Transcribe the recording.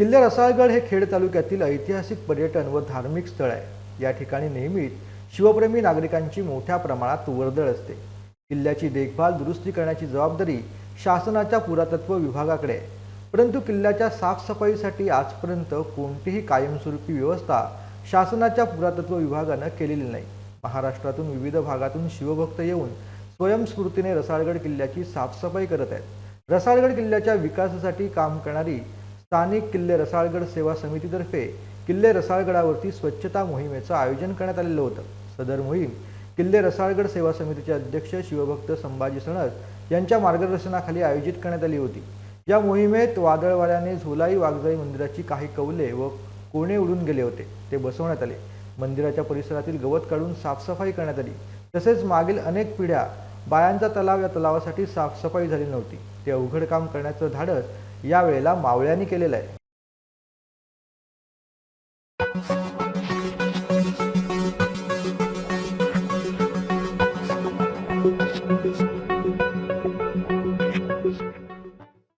किल्ले रसाळगड हे खेड तालुक्यातील ऐतिहासिक पर्यटन व धार्मिक स्थळ आहे. या ठिकाणी नेहमीच शिवप्रेमी नागरिकांची मोठ्या प्रमाणात वर्दळ असते. किल्ल्याची देखभाल दुरुस्ती करण्याची जबाबदारी शासनाच्या पुरातत्व विभागाकडे आहे. परंतु किल्ल्याच्या साफसफाईसाठी आजपर्यंत कोणतीही कायमस्वरूपी व्यवस्था शासनाच्या पुरातत्व विभागानं केलेली नाही. महाराष्ट्रातून विविध भागातून शिवभक्त येऊन स्वयंस्फूर्तीने रसाळगड किल्ल्याची साफसफाई करत आहेत. रसाळगड किल्ल्याच्या विकासासाठी काम करणारी स्थानिक किल्ले रसाळगड सेवा समितीतर्फे किल्ले रसाळगडावरती स्वच्छता मोहिमेचं आयोजन करण्यात आलेलं होतं. सदर मोहीम किल्ले रसाळगड सेवा समितीचे अध्यक्ष शिवभक्त संभाजी सणस यांच्या मार्गदर्शनाखाली आयोजित करण्यात आली होती. या मोहिमेत वादळवाऱ्याने झोलाई वाघजाई मंदिराची काही कौले व कोणे उडून गेले होते. ते बसवण्यात आले. मंदिराच्या परिसरातील गवत काढून साफसफाई करण्यात आली. तसेच मागील अनेक पिढ्या बायांचा तलाव या तलावासाठी साफसफाई झाली नव्हती. ते अवघड काम करण्याचं धाडस यावेळेला मावळ्यांनी केलेलं आहे.